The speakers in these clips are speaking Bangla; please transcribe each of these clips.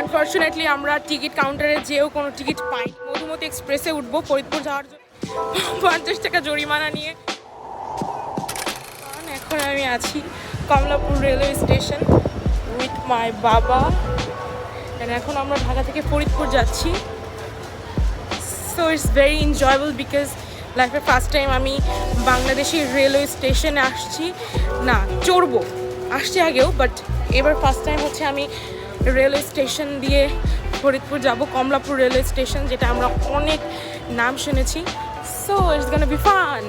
আনফর্চুনেটলি আমরা টিকিট কাউন্টারে যেও কোনো টিকিট পাই মধুমতি এক্সপ্রেসে উঠবো, ফরিদপুর যাওয়ার জন্য। পঞ্চাশ টাকা জরিমানা নিয়ে। কারণ এখন আমি আছি Kamalapur railway station with my বাবা। এখন আমরা ঢাকা থেকে ফরিদপুর যাচ্ছি। So it's very enjoyable because লাইফের ফার্স্ট টাইম আমি বাংলাদেশি রেলওয়ে স্টেশনে আসছি। না, চড়বো। আসছি আগেও বাট এবার ফার্স্ট টাইম হচ্ছে আমি রেলওয়ে স্টেশন দিয়ে ফরিদপুর যাব কমলাপুর রেলওয়ে স্টেশন যেটা আমরা অনেক নাম শুনেছি। So it's gonna be fun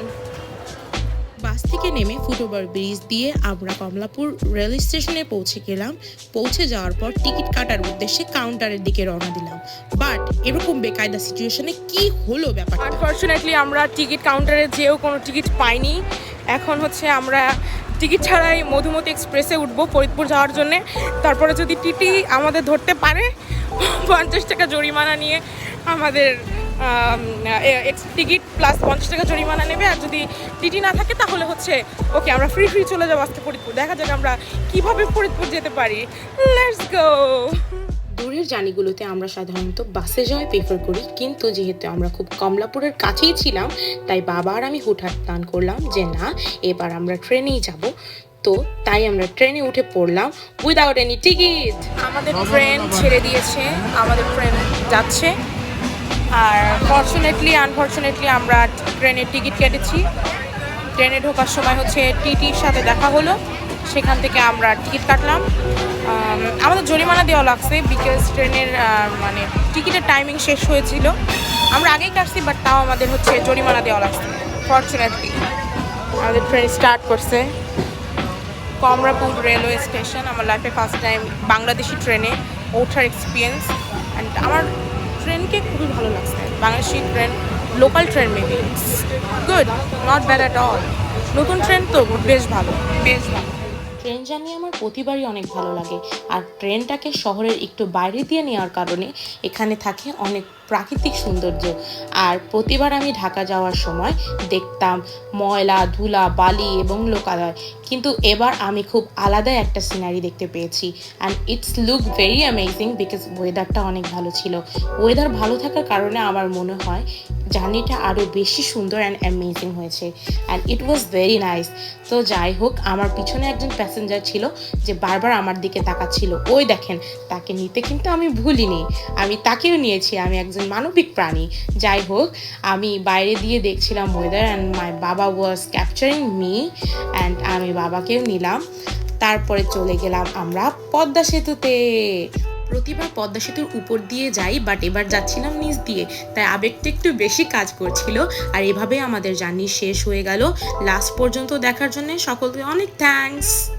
bus থেকে নেমে ফুটওভার ব্রিজ দিয়ে আমরা কমলাপুর রেল স্টেশনে পৌঁছে গেলাম। পৌঁছে যাওয়ার পর টিকিট কাটার উদ্দেশ্যে কাউন্টারের দিকে রওনা দিলাম। বাট এরকম বেকায়দা সিচুয়েশনে কি হলো ব্যাপারটা? আনফর্চুনেটলি আমরা টিকিট কাউন্টারে যেও কোনো টিকিট পাইনি। এখন হচ্ছে আমরা টিকিট ছাড়াই মধুমতি এক্সপ্রেসে উঠবো ফরিদপুর যাওয়ার জন্যে। তারপরে যদি টিটি আমাদের ধরতে পারে, পঞ্চাশ টাকা জরিমানা নিয়ে আমাদের টিকিট প্লাস পঞ্চাশ টাকা জরিমানা নেবে। আর যদি টিটি না থাকে তাহলে হচ্ছে, ওকে আমরা ফ্রি ফ্রি চলে যাব আজকে ফরিদপুর। দেখা যাক আমরা কীভাবে ফরিদপুর যেতে পারি। লেটস গো দূরের জার্নিগুলোতে আমরা সাধারণত বাসে যাওয়াই প্রেফার করি। কিন্তু যেহেতু আমরা খুব কমলাপুরের কাছেই ছিলাম তাই বাবা আর আমি হুটহাট প্ল্যান করলাম যে না এবার আমরা ট্রেনেই যাব। তো তাই আমরা ট্রেনে উঠে পড়লাম উইদাউট এনি টিকিট আমাদের ট্রেন ছেড়ে দিয়েছে আমাদের ট্রেন যাচ্ছে। আর ফর্চুনেটলি আনফর্চুনেটলি আমরা ট্রেনের টিকিট কেটেছি। ট্রেনে ঢোকার সময় হচ্ছে টিটির সাথে দেখা হলো। সেখান থেকে আমরা টিকিট কাটলাম। আমাদের জরিমানা দেওয়া লাগছে বিকজ ট্রেনের মানে টিকিটের টাইমিং শেষ হয়েছিল। আমরা আগেই কাটছি বাট তাও আমাদের হচ্ছে জরিমানা দেওয়া লাগছে। ফর্চুনেটলি আমাদের ট্রেন স্টার্ট করছে। কমরাপুর রেলওয়ে স্টেশন আমার লাইফে ফার্স্ট টাইম বাংলাদেশি ট্রেনে ওঠার এক্সপিরিয়েন্স অ্যান্ড আমার ট্রেনকে খুবই ভালো লাগছে। Bangladeshi train local train maybe good not bad at all নতুন ট্রেন তো বেশ ভালো বেশ ভালো। ট্রেন জার্নি আমার প্রতিবারই অনেক ভালো লাগে। আর ট্রেনটাকে শহরের একটু বাইরে দিয়ে নেওয়ার কারণে এখানে থাকে অনেক প্রাকৃতিক সৌন্দর্য। আর প্রতিবার আমি ঢাকা যাওয়ার সময় দেখতাম ময়লা, ধুলা, বালি এবং লোকালয়। কিন্তু এবার আমি খুব আলাদা একটা সিনারি দেখতে পেয়েছি। And it's look very amazing because ওয়েদারটা অনেক ভালো ছিল। ওয়েদার ভালো থাকার কারণে আমার মনে হয় জার্নিটা আরও বেশি সুন্দর অ্যান্ড অ্যামেজিং হয়েছে। And it was very nice তো যাই হোক, আমার পিছনে একজন প্যাসেঞ্জার ছিল যে বারবার আমার দিকে তাকাচ্ছিল। ওই দেখেন, তাকে নিতে কিন্তু আমি ভুলিনি। আমি তাকেও নিয়েছি, আমি একজন মানবিক প্রাণী। যাই হোক, আমি বাইরে দিয়ে দেখছিলাম ওয়েদার অ্যান্ড মাই বাবা ওয়াজ ক্যাপচারিং মি অ্যান্ড আমি বাবাকেও নিলাম। তারপরে চলে গেলাম আমরা পদ্মা সেতুতে। প্রতিবার পদ্মা সেতুর উপর দিয়ে যাই বাট এবার যাচ্ছিলাম নিচ দিয়ে। তাই আবেগটা একটু বেশি কাজ করছিল। আর এভাবে আমাদের জার্নি শেষ হয়ে গেল। লাস্ট পর্যন্ত দেখার জন্য সকলকে অনেক থ্যাঙ্কস